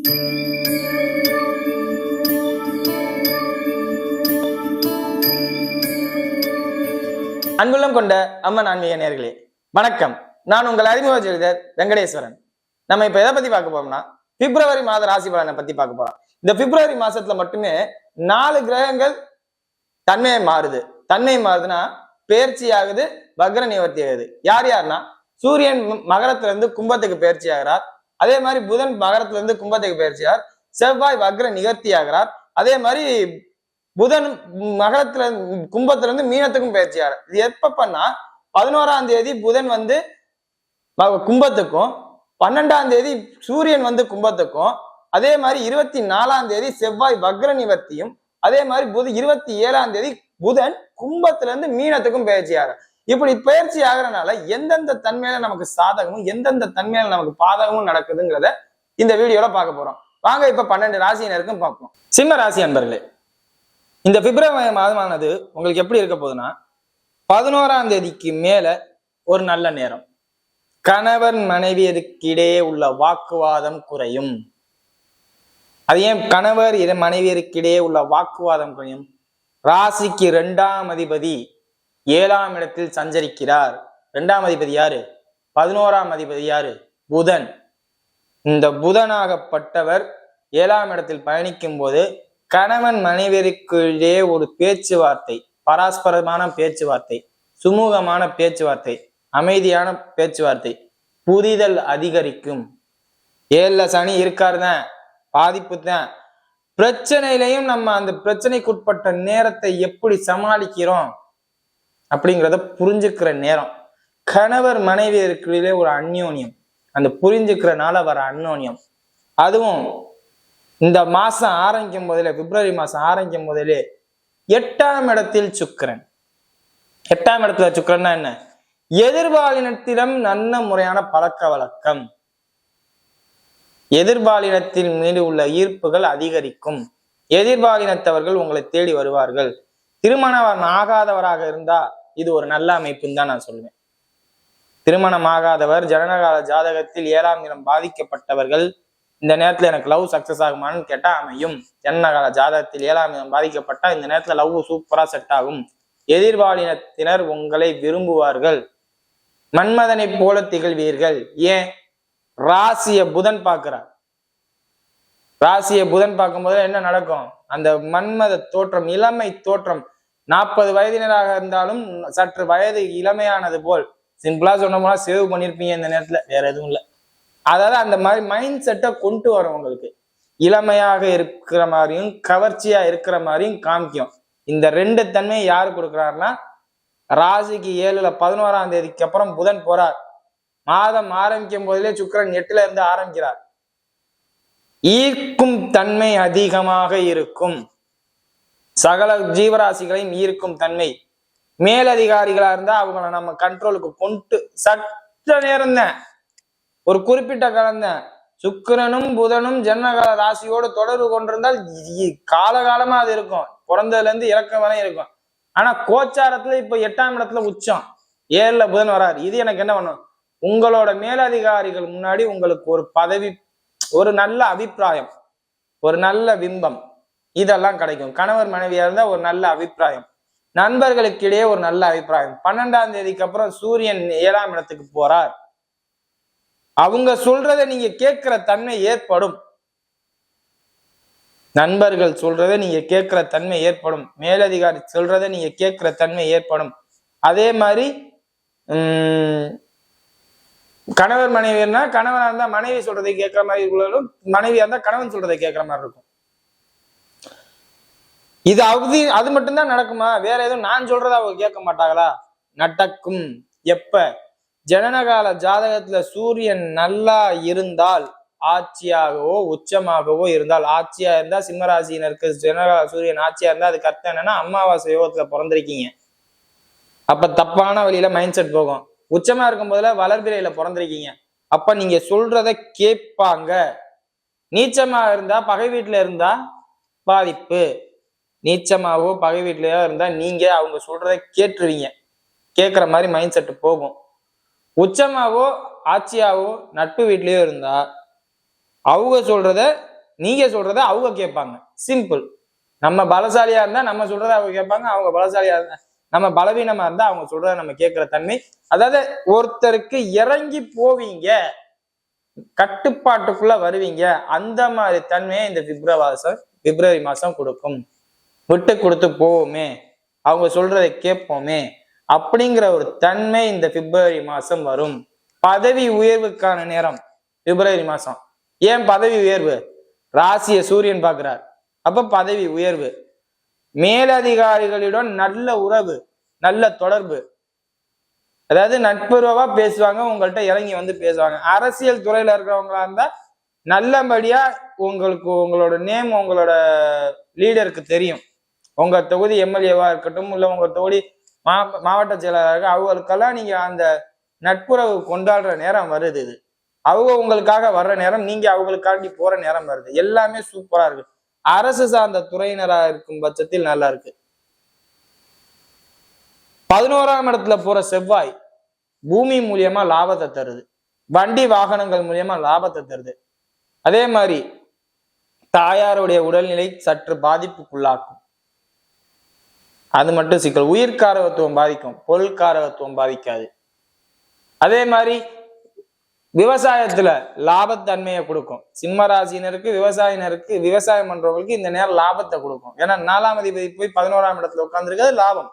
அன்புள்ளம் கொண்ட அம்மன் ஆன்மீக நேர்களே வணக்கம். நான் உங்கள் அறிமுக ஜோதிடர் வெங்கடேஸ்வரன். நம்ம இப்ப எதை பத்தி பார்க்க போறோம்னா பிப்ரவரி மாத ராசி பலனை பத்தி பார்க்க போறோம். இந்த பிப்ரவரி மாசத்துல மட்டுமே நாலு கிரகங்கள் தன்மையை மாறுது. தன்மை மாறுதுன்னா பேர்ச்சி ஆகுது வக்ர நிவர்த்தி ஆகுது. யார் யாருன்னா சூரியன் ம- மகரத்துல இருந்து கும்பத்துக்கு பயிற்சி ஆகிறார். அதே மாதிரி புதன் மகரத்துல இருந்து கும்பத்துக்கு பெயர்ச்சியார் செவ்வாய் வக்ர நிகர்த்தி ஆகிறார் அதே மாதிரி புதன் மகரத்துல இருந்து- கும்பத்துல இருந்து மீனத்துக்கும் பயிற்சி இது எப்ப பண்ணா பதினோராம் தேதி புதன் வந்து கும்பத்துக்கும் பன்னெண்டாம் தேதி சூரியன் வந்து கும்பத்துக்கும் அதே மாதிரி இருபத்தி நாலாம் தேதி செவ்வாய் வக்ர நிவர்த்தியும் அதே மாதிரி புது இருபத்தி ஏழாம் தேதி புதன் கும்பத்துல இருந்து மீனத்துக்கும் பயிற்சி இப்படி பயிற்சி ஆகிறனால எந்தெந்த தன்மையில நமக்கு சாதகமும் எந்தெந்த தன்மையில நமக்கு பாதகமும் நடக்குதுங்கிறத இந்த வீடியோல பார்க்க போறோம். வாங்க இப்ப பன்னெண்டு ராசியினருக்கும் பார்ப்போம். சிம்ம ராசி அன்பர்களே இந்த பிப்ரவரி மாதமானது உங்களுக்கு எப்படி இருக்க போகுதுன்னா பதினோராம் தேதிக்கு மேல ஒரு நல்ல நேரம். கணவன் மனைவியருக்கிடையே உள்ள வாக்குவாதம் குறையும். அது ஏன் கணவர் மனைவியருக்கு மனைவியருக்கிடையே உள்ள வாக்குவாதம் குறையும்? ராசிக்கு இரண்டாம் அதிபதி ஏழாம் இடத்தில் சஞ்சரிக்கிறார். இரண்டாம் அதிபதி யாரு? பதினோராம் அதிபதி யாரு? புதன். இந்த புதனாகப்பட்டவர் ஏழாம் இடத்தில் பயணிக்கும் போது கணவன் மனைவியருக்கிடையே ஒரு பேச்சுவார்த்தை பராஸ்பரமான பேச்சுவார்த்தை சுமூகமான பேச்சுவார்த்தை அமைதியான பேச்சுவார்த்தை புரிதல் அதிகரிக்கும். ஏழுல சனி இருக்காரு தான் பாதிப்பு தான். பிரச்சனையிலையும் நம்ம அந்த பிரச்சனைக்குட்பட்ட நேரத்தை எப்படி சமாளிக்கிறோம்? அப்படிங்கிறத புரிஞ்சுக்கிற நேரம். கணவர் மனைவியருக்கிடையே ஒரு அந்யோன்யம். அந்த புரிஞ்சுக்கிறனால வர அந்யோன்யம். அதுவும் இந்த மாசம் ஆரம்பிக்கும் போதிலே பிப்ரவரி மாசம் ஆரம்பிக்கும் போதிலே எட்டாம் இடத்தில் சுக்கிரன். எட்டாம் இடத்துல சுக்கிரன்னா என்ன? எதிர்பாலினத்திடம் நல்ல முறையான பழக்க வழக்கம். எதிர்பாலினத்தின் மீது உள்ள ஈர்ப்புகள் அதிகரிக்கும். எதிர்பாலினத்தவர்கள் உங்களை தேடி வருவார்கள். திருமணம் ஆகாதவராக இருந்தா இது ஒரு நல்ல அமைப்புன்னு தான் நான் சொல்லுவேன். திருமணம் ஆகாதவர் ஜனனகால ஜாதகத்தில் ஏழாம் நிலம் பாதிக்கப்பட்டவர்கள் இந்த நேரத்துல எனக்கு லவ் சக்சஸ் ஆகுமான்னு கேட்டா அமையும். ஜனனகால ஜாதகத்தில் ஏழாம் நிலம் பாதிக்கப்பட்டா இந்த நேரத்துல லவ் சூப்பரா செட் ஆகும். எதிர்பாலினத்தினர் உங்களை விரும்புவார்கள். மன்மதனை போல திகழ்வீர்கள். ஏன்? ராசிய புதன் பார்க்கிறார். ராசிய புதன் பார்க்கும்போது என்ன நடக்கும்? அந்த மன்மத தோற்றம் இளமை தோற்றம் நாற்பது வயதினராக இருந்தாலும் சற்று வயது இளமையானது போல் சிம்பிளா சொன்னோம்னா சேவ் பண்ணிருப்பீங்க இந்த நேரத்துல. வேற எதுவும் இல்லை. அதாவது அந்த மாதிரி மைண்ட் செட்டை கொண்டு வரும் உங்களுக்கு. இளமையாக இருக்கிற மாதிரியும் கவர்ச்சியா இருக்கிற மாதிரியும் காமிக்கும். இந்த ரெண்டு தன்மையை யாரு கொடுக்குறாருன்னா ராசிக்கு ஏழுல பதினோராம் தேதிக்கு அப்புறம் புதன் போறார். மாதம் ஆரம்பிக்கும் போதிலே சுக்கரன் எட்டுல இருந்து ஆரம்பிக்கிறார். ஈர்க்கும் தன்மை அதிகமாக இருக்கும். சகல ஜீவராசிகளையும் ஈர்க்கும் தன்மை. மேலதிகாரிகளா இருந்தா அவங்கள நம்ம கண்ட்ரோலுக்கு கொண்டு சற்ற நேரம் தான். ஒரு குறிப்பிட்ட கலந்தேன் சுக்கிரனும் புதனும் ஜன்மகால ராசியோடு தொடர்பு கொண்டிருந்தால் காலகாலமா அது இருக்கும். பிறந்ததுல இருந்து இறக்கம் வரை இருக்கும். ஆனா கோச்சாரத்துல இப்ப எட்டாம் இடத்துல உச்சம். ஏழுல புதன் வராரு. இது எனக்கு என்ன பண்ணும்? உங்களோட மேலதிகாரிகள் முன்னாடி உங்களுக்கு ஒரு பதவி ஒரு நல்ல அபிப்பிராயம். ஒரு நல்ல பிம்பம். இதெல்லாம் கிடைக்கும். கணவர் மனைவியா இருந்தா ஒரு நல்ல அபிப்பிராயம். நண்பர்களுக்கிடையே ஒரு நல்ல அபிப்பிராயம். பன்னெண்டாம் தேதிக்கு அப்புறம் சூரியன் ஏழாம் இடத்துக்கு போறார். அவங்க சொல்றதை நீங்க கேட்கிற தன்மை ஏற்படும். நண்பர்கள் சொல்றதை நீங்க கேட்கிற தன்மை ஏற்படும். மேலதிகாரி சொல்றதை நீங்க கேட்கிற தன்மை ஏற்படும். அதே மாதிரி உம் கணவர் மனைவினா கணவனா இருந்தா மனைவி சொல்றதை கேட்கிற மாதிரி மனைவியா இருந்தா கணவன் சொல்றதை கேட்கிற மாதிரி இருக்கும். இது அது அது மட்டும்தான் நடக்குமா? வேற எதுவும் நான் சொல்றத அவங்க கேட்க மாட்டாங்களா? நடக்கும் எப்ப? ஜனனகால ஜாதகத்துல சூரியன் நல்லா இருந்தால் ஆட்சியாகவோ உச்சமாகவோ இருந்தால் ஆட்சியா இருந்தா சிம்மராசினருக்கு ஜனகால சூரியன் ஆட்சியா இருந்தா அதுக்கு அர்த்தம் என்னன்னா அமாவாசை யோகத்துல பிறந்திருக்கீங்க. அப்ப தப்பான வழியில மைண்ட் செட் போகும். உச்சமா இருக்கும் போதுல வளர்பிறையில பிறந்திருக்கீங்க. அப்ப நீங்க சொல்றத கேட்பாங்க. நீச்சமா இருந்தா பகை வீட்டுல இருந்தா பாதிப்பு. நீச்சமாகவோ பகை வீட்லையோ இருந்தா நீங்க அவங்க சொல்கிறத கேட்டுருவீங்க. கேட்குற மாதிரி மைண்ட் செட்டு போகும். உச்சமாவோ ஆட்சியாவோ நட்பு வீட்லேயோ இருந்தா அவங்க சொல்கிறத நீங்க சொல்கிறத அவங்க கேட்பாங்க. சிம்பிள் நம்ம பலசாலியா இருந்தா நம்ம சொல்கிறத அவங்க கேட்பாங்க அவங்க பலசாலியா இருந்தா நம்ம பலவீனமா இருந்தா அவங்க சொல்கிறத நம்ம கேட்கிற தன்மை. அதாவது ஒருத்தருக்கு இறங்கி போவீங்க கட்டுப்பாட்டுக்குள்ள வருவீங்க அந்த மாதிரி தன்மையை இந்த பிப்ரவரி பிப்ரவரி மாசம் கொடுக்கும். விட்டு கொடுத்து போவோமே அவங்க சொல்றதை கேட்போமே அப்படிங்கிற ஒரு தன்மை இந்த பிப்ரவரி மாசம் வரும். பதவி உயர்வுக்கான நேரம் பிப்ரவரி மாசம். ஏன் பதவி உயர்வு? ராசியை சூரியன் பார்க்கிறார். அப்ப பதவி உயர்வு. மேலதிகாரிகளிடம் நல்ல உறவு நல்ல தொடர்பு. அதாவது நட்புறவா பேசுவாங்க உங்கள்கிட்ட இறங்கி வந்து பேசுவாங்க. அரசியல் துறையில இருக்கிறவங்களா இருந்தா நல்லபடியா உங்களுக்கு உங்களோட நேம் உங்களோட லீடருக்கு தெரியும். உங்க தொகுதி எம்எல்ஏவா இருக்கட்டும் இல்ல உங்க தொகுதி மா மாவட்ட செயலாளராக அவங்களுக்கெல்லாம் நீங்க அந்த நட்புறவு கொண்டாடுற நேரம் வருது இது. அவங்க உங்களுக்காக வர்ற நேரம் நீங்க அவங்களுக்காண்டி போற நேரம் வருது. எல்லாமே சூப்பரா இருக்கு. அரசு சார்ந்த துறையினரா இருக்கும் பட்சத்தில் நல்லா இருக்கு. பதினோராம் இடத்துல போற செவ்வாய் பூமி மூலியமா லாபத்தை தருது. வண்டி வாகனங்கள் மூலியமா லாபத்தை தருது. அதே மாதிரி தாயாருடைய உடல்நிலை சற்று பாதிப்புக்குள்ளாக்கும். அது மட்டும் சிக்கல். உயிர்காரகத்துவம் பாதிக்கும். பொருள்காரகத்துவம் பாதிக்காது. அதே மாதிரி விவசாயத்துல லாபத்தன்மையை கொடுக்கும். சிம்ம ராசினருக்கு விவசாயினருக்கு விவசாயம் பண்றவங்களுக்கு இந்த நேரம் லாபத்தை கொடுக்கும். ஏன்னா நாலாம் அதிபதி போய் பதினோராம் இடத்துல உட்காந்துருக்கிறது லாபம்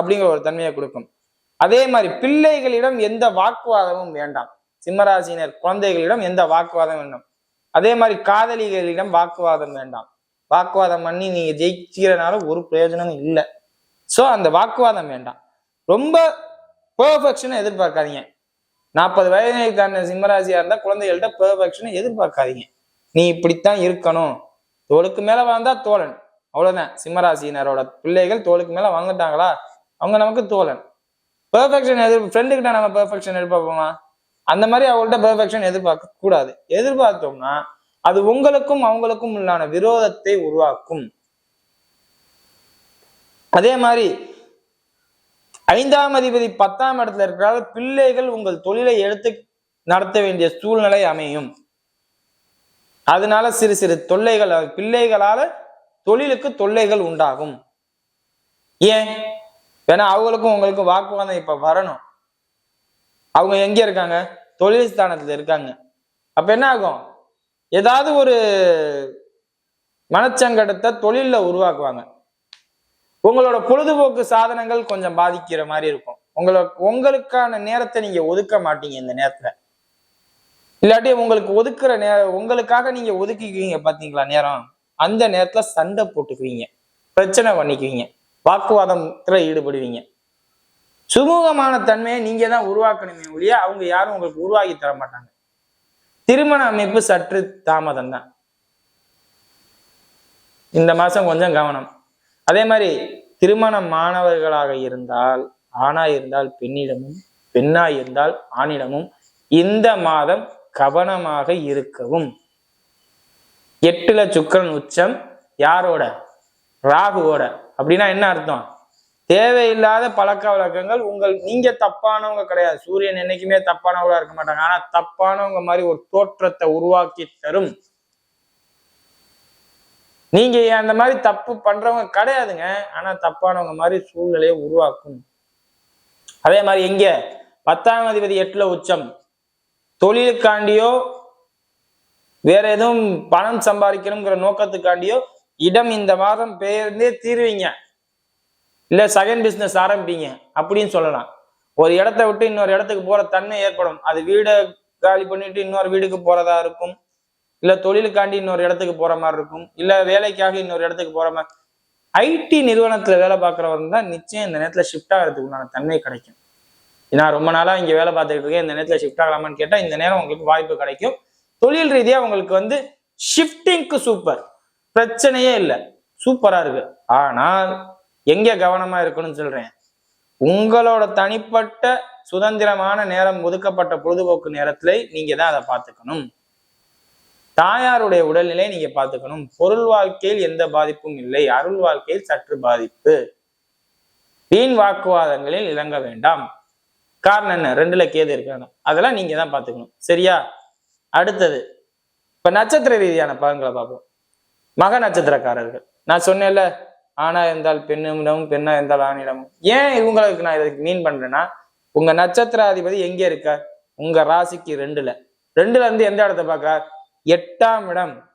அப்படிங்கிற ஒரு தன்மையை கொடுக்கும். அதே மாதிரி பிள்ளைகளிடம் எந்த வாக்குவாதமும் வேண்டாம். சிம்மராசினர் குழந்தைகளிடம் எந்த வாக்குவாதம் வேண்டாம். அதே மாதிரி காதலிகளிடம் வாக்குவாதம் வேண்டாம். வாக்குவாதம் பண்ணி நீங்க ஜெயிக்கிறனால ஒரு பிரயோஜனமும் இல்லை. ஸோ அந்த வாக்குவாதம் வேண்டாம். ரொம்ப பெர்ஃபெக்ஷனை எதிர்பார்க்காதீங்க. நாற்பது வயதை தாண்ட சிம்மராசியாக இருந்தால் குழந்தைகள்கிட்ட பெர்ஃபெக்ஷனை எதிர்பார்க்காதீங்க. நீ இப்படித்தான் இருக்கணும். தோளுக்கு மேலே வாழ்ந்தால் தோழன். அவ்வளோதான் சிம்மராசினரோட பிள்ளைகள் தோளுக்கு மேலே வாங்கிட்டாங்களா அவங்க நமக்கு தோழன். பெர்ஃபெக்ஷன் எதிர் ஃப்ரெண்டுக்கிட்ட நம்ம பெர்ஃபெக்ஷன் எதிர்பார்ப்போமா? அந்த மாதிரி அவங்கள்ட்ட பெர்ஃபெக்ஷன் எதிர்பார்க்க கூடாது எதிர்பார்த்தோம்னா அது உங்களுக்கும் அவங்களுக்கும் உள்ளான விரோதத்தை உருவாக்கும். அதே மாதிரி ஐந்தாம் அதிபதி பத்தாம் இடத்துல இருக்கிறால் பிள்ளைகள் உங்கள் தொழிலை எடுத்து நடத்த வேண்டிய சூழ்நிலை அமையும். அதனால சிறு சிறு தொல்லைகள் பிள்ளைகளால தொழிலுக்கு தொல்லைகள் உண்டாகும். ஏன்? ஏன்னா அவங்களுக்கும் உங்களுக்கும் வாக்குவாதம் இப்ப வரணும். அவங்க எங்க இருக்காங்க? தொழில் ஸ்தானத்துல இருக்காங்க. அப்ப என்ன ஆகும்? ஏதாவது ஒரு மனச்சங்கடத்தை தொழிலில் உருவாக்குவாங்க. உங்களோட பொழுதுபோக்கு சாதனங்கள் கொஞ்சம் பாதிக்கிற மாதிரி இருக்கும். உங்களை உங்களுக்கான நேரத்தை நீங்க ஒதுக்க மாட்டீங்க இந்த நேரத்துல. இல்லாட்டி உங்களுக்கு ஒதுக்குற நேரம் உங்களுக்காக நீங்க ஒதுக்கிக்குவீங்க பாத்தீங்களா நேரம்? அந்த நேரத்துல சண்டை போட்டுக்குவீங்க. பிரச்சனை பண்ணிக்குவீங்க. வாக்குவாதத்துல ஈடுபடுவீங்க. சுமூகமான தன்மையை நீங்க தான் உருவாக்கணுமே ஒழிய அவங்க யாரும் உங்களுக்கு உருவாக்கி தர மாட்டாங்க. திருமண அமைப்பு சற்று தாமதம் தான் இந்த மாசம் கொஞ்சம் கவனம். அதே மாதிரி திருமணம் மாணவர்களாக இருந்தால் ஆணா இருந்தால் பெண்ணிடமும் பெண்ணா இருந்தால் ஆணிடமும் இந்த மாதம் கவனமாக இருக்கவும். எட்டுல சுக்கரன் உச்சம் யாரோட? ராகுவோட. அப்படின்னா என்ன அர்த்தம்? தேவையில்லாத பழக்க வழக்கங்கள் உங்கள் நீங்க தப்பானவங்க கிடையாது. சூரியன் என்னைக்குமே தப்பானவங்களா இருக்க மாட்டாங்க. ஆனா தப்பானவங்க மாதிரி ஒரு தோற்றத்தை உருவாக்கி தரும். நீங்க அந்த மாதிரி தப்பு பண்றவங்க கிடையாதுங்க. ஆனா தப்பானவங்க மாதிரி சூழ்நிலையை உருவாக்கும். அதே மாதிரி எங்க பத்தாம் அதிபதி எட்டுல உச்சம். தொழிலுக்காண்டியோ வேற எதுவும் பணம் சம்பாதிக்கணுங்கிற நோக்கத்துக்காண்டியோ இடம் இந்த மாதம் பெயர்ந்தே தீருவீங்க. இல்ல செகண்ட் பிசினஸ் ஆரம்பிப்பீங்க. அப்படின்னு சொல்லலாம். ஒரு இடத்த விட்டு இன்னொரு இடத்துக்கு போற தன்மை ஏற்படும். அது வீடை காலி பண்ணிட்டு இன்னொரு வீடுக்கு போறதா இருக்கும். இல்லை தொழிலுக்காண்டி இன்னொரு இடத்துக்கு போகிற மாதிரி இருக்கும். இல்லை வேலைக்காக இன்னொரு இடத்துக்கு போகிற மாதிரி ஐடி நிறுவனத்துல வேலை பார்க்குறவங்க தான் நிச்சயம் இந்த நேரத்தில் ஷிஃப்ட் ஆகிறதுக்கு உண்டான தன்மை கிடைக்கும். நான் ரொம்ப நாளாக இங்கே வேலை பார்த்துட்டு இருக்கேன். இந்த நேரத்தில் ஷிஃப்ட் ஆகலாமான்னு கேட்டால் இந்த நேரம் உங்களுக்கு வாய்ப்பு கிடைக்கும். தொழில் ரீதியாக உங்களுக்கு வந்து ஷிஃப்டிங்க்கு சூப்பர் பிரச்சனையே இல்லை. சூப்பராக இருக்கு. ஆனால் எங்கே கவனமா இருக்கணும்னு சொல்றேன். உங்களோட தனிப்பட்ட சுதந்திரமான நேரம் ஒதுக்கப்பட்ட பொழுதுபோக்கு நேரத்தில் நீங்க தான் அதை பார்த்துக்கணும். தாயாருடைய உடல்நிலை நீங்க பார்த்துக்கணும். பொருள் வாழ்க்கையில் எந்த பாதிப்பும் இல்லை. அருள் வாழ்க்கையில் சற்று பாதிப்பு. வீண் வாக்குவாதங்களில் இறங்க வேண்டாம். காரணம் என்ன? ரெண்டுல கேது இருக்காங்க. அதெல்லாம் நீங்க தான் பார்த்துக்கணும். சரியா? அடுத்தது இப்ப நட்சத்திர ரீதியான பலன்களை பார்ப்போம். மக நட்சத்திரக்காரர்கள். நான் சொன்னேன்ல ஆணா இருந்தால் பெண்ணிடமும் பெண்ணா இருந்தால் ஆணிடமும் ஏன் இவங்களுக்கு நான் இதுக்கு மீன் பண்றேன்னா உங்க நட்சத்திராதிபதி எங்க இருக்கார்? உங்க ராசிக்கு ரெண்டுல. ரெண்டுல இருந்து எந்த இடத்த பாக்குறார் எட்டாம் இடம்.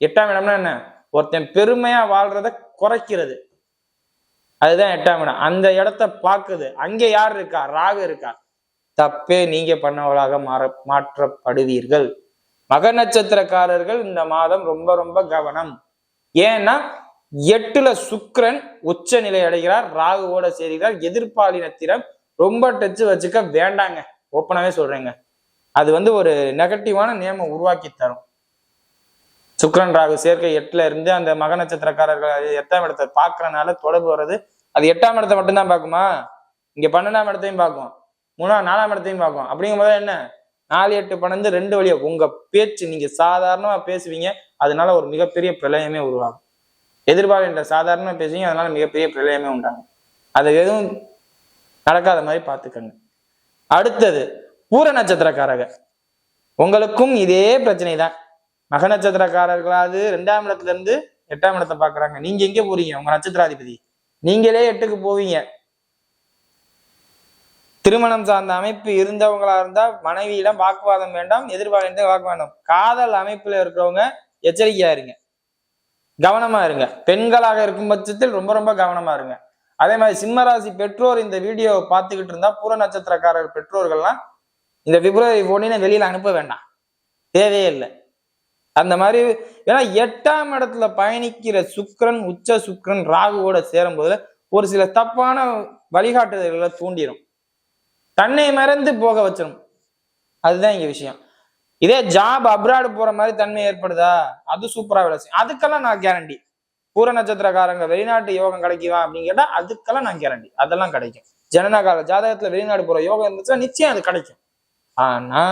எட்டாம் இடம்னா என்ன? ஒருத்தன் பெருமையா வாழ்றத குறைக்கிறது. அதுதான் எட்டாம் இடம். அந்த இடத்த பார்க்குது. அங்கே யார் இருக்கா? ராகு இருக்கா? தப்பே நீங்க பண்ணவளாக மாற மாற்றப்படுவீர்கள். மக நட்சத்திரக்காரர்கள் இந்த மாதம் ரொம்ப ரொம்ப கவனம். ஏன்னா எட்டுல சுக்கரன் உச்ச நிலை அடைகிறார். ராகுவோட சேர்கிறார் எதிர்பாலினத்திடம் ரொம்ப டச்சு வச்சுக்க வேண்டாங்க. ஓப்பனாவே சொல்றேங்க. அது வந்து ஒரு நெகட்டிவான நேமை உருவாக்கி தரும். சுக்ரன் ராகு சேர்க்கை எட்டுல இருந்து அந்த மக நட்சத்திரக்காரர்கள் அது எட்டாம் இடத்தை பார்க்கறனால தொடர்பு வர்றது. அது எட்டாம் இடத்தை மட்டும்தான் பார்க்குமா? இங்க பன்னெண்டாம் இடத்தையும் பார்க்கும். மூணாம் நாலாம் இடத்தையும் பார்க்கும். அப்படிங்கும்போது என்ன? நாலு எட்டு பன்னெண்டு ரெண்டு வழியா உங்க பேச்சு நீங்க சாதாரணமா பேசுவீங்க. அதனால ஒரு மிகப்பெரிய பிரளயமே உருவாகும். எதிர்பார்க்கின்ற சாதாரணமா பேசுவீங்க. அதனால மிகப்பெரிய பிரளயமே உண்டாகும். அது எதுவும் நடக்காத மாதிரி பார்த்துக்கங்க. அடுத்தது பூர நட்சத்திரக்காரக உங்களுக்கும் இதே பிரச்சனை தான் மக நட்சத்திரக்காரர்களாவது ரெண்டாம் இடத்துல இருந்து எட்டாம் இடத்தை பாக்குறாங்க நீங்க எங்க போறீங்க? உங்க நட்சத்திராதிபதி. நீங்களே எட்டுக்கு போவீங்க. திருமணம் சார்ந்த அமைப்பு இருந்தவங்களா இருந்தா மனைவியிடம் வாக்குவாதம் வேண்டாம் எதிர்பார்த்து வாக்கு வேண்டாம். காதல் அமைப்புல இருக்கிறவங்க எச்சரிக்கையா இருங்க. கவனமா இருங்க. பெண்களாக இருக்கும் பட்சத்தில் ரொம்ப ரொம்ப கவனமா இருங்க. அதே மாதிரி சிம்மராசி பெற்றோர் இந்த வீடியோவை பார்த்துக்கிட்டு இருந்தா பூர நட்சத்திரக்காரர் பெற்றோர்கள்லாம் இந்த பிப்ரவரி போனின வெளியில அனுப்ப வேண்டாம். தேவையே இல்லை. அந்த மாதிரி ஏன்னா எட்டாம் இடத்துல பயணிக்கிற சுக்ரன் உச்ச சுக்ரன் ராகுவோட சேரும் போதுல ஒரு சில தப்பான வழிகாட்டுதல்களை தூண்டிடும் தன்னை மறந்து போக வச்சிடும் அதுதான் இங்க விஷயம். இதே ஜாப் அப்ராடு போற மாதிரி தன்மை ஏற்படுதா? அது சூப்பரா வேலை செய்யும். அதுக்கெல்லாம் நான் கேரண்டி பூர நட்சத்திரக்காரங்க வெளிநாட்டு யோகம் கிடைக்குவா அப்படின்னு கேட்டா அதுக்கெல்லாம் நான் கேரண்டி அதெல்லாம் கிடைக்கும். ஜனநாயக ஜாதகத்துல வெளிநாடு போற யோகம் இருந்துச்சுன்னா நிச்சயம் அது கிடைக்கும். ஆனா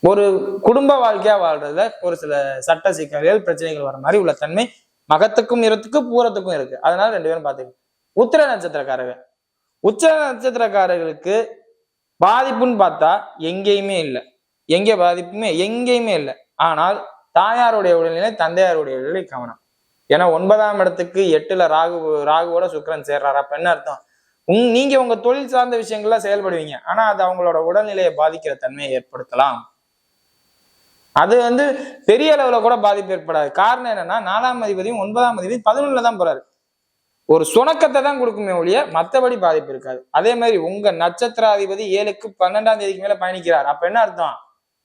ஒரு குடும்ப வாழ்க்கையா வாழ்றதுல ஒரு சில சட்ட சிக்கல்கள் பிரச்சனைகள் வர மாதிரி உள்ள தன்மை மகத்துக்கும் இரத்துக்கு பூரத்துக்கும் இருக்கு. அதனால ரெண்டு பேரும் பாத்துக்கணும். உத்திர நட்சத்திரக்காரர்கள். உச்ச நட்சத்திரக்காரர்களுக்கு பாதிப்புன்னு பார்த்தா எங்கேயுமே இல்லை. எங்க பாதிப்புமே எங்கேயுமே இல்லை. ஆனால் தாயாருடைய உடல்நிலை தந்தையாருடைய உடல்நிலை கவனம். ஏன்னா ஒன்பதாம் இடத்துக்கு எட்டுல ராகு ராகுவோட சுக்கிரன் சேர்றாரு. அப்ப என்ன அர்த்தம்? உங் நீங்க உங்க தொழில் சார்ந்த விஷயங்கள்ல செயல்படுவீங்க. ஆனா அது அவங்களோட உடல்நிலையை பாதிக்கிற தன்மையை ஏற்படுத்தலாம். அது வந்து பெரிய அளவுல கூட பாதிப்பு ஏற்படாது. காரணம் என்னன்னா நாலாம் அதிபதியும் ஒன்பதாம் அதிபதியும் பதினொன்னுல தான் போறாரு. ஒரு சுணக்கத்தை தான் கொடுக்குமே ஒழிய மற்றபடி பாதிப்பு இருக்காது. அதே மாதிரி உங்க நட்சத்திராதிபதி ஏழுக்கு பன்னெண்டாம் தேதிக்கு மேல பயணிக்கிறார். அப்ப என்ன அர்த்தம்?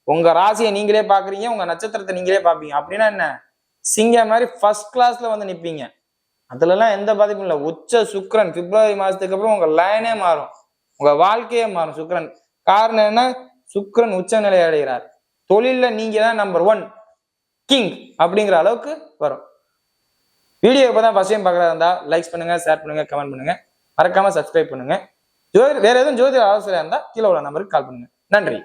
உங்க ராசியை நீங்களே பாக்குறீங்க உங்க நட்சத்திரத்தை நீங்களே பாப்பீங்க. அப்படின்னா என்ன? சிங்க மாதிரி ஃபர்ஸ்ட் கிளாஸ்ல வந்து நிப்பீங்க. அதுலலாம் எந்த பாதிப்பும் இல்லை. உச்ச சுக்ரன் பிப்ரவரி மாதத்துக்கு அப்புறம் உங்க லைனே மாறும். உங்க வாழ்க்கையே மாறும் சுக்ரன் காரணம் என்ன? சுக்ரன் உச்ச நிலை அடைகிறார். தொழிலில் நீங்க தான் நம்பர் ஒன் கிங் அப்படிங்கிற அளவுக்கு வரும். வீடியோ இப்போ தான் ஃபஸ்ட் டைம் பார்க்குறதா இருந்தால் லைக்ஸ் பண்ணுங்க ஷேர் பண்ணுங்க கமெண்ட் பண்ணுங்க. மறக்காம சப்ஸ்கிரைப் பண்ணுங்க. ஜோதி வேற எதுவும் ஜோதிட அவசரம் இருந்தால் கீழே உள்ள நம்பருக்கு கால் பண்ணுங்க. நன்றி.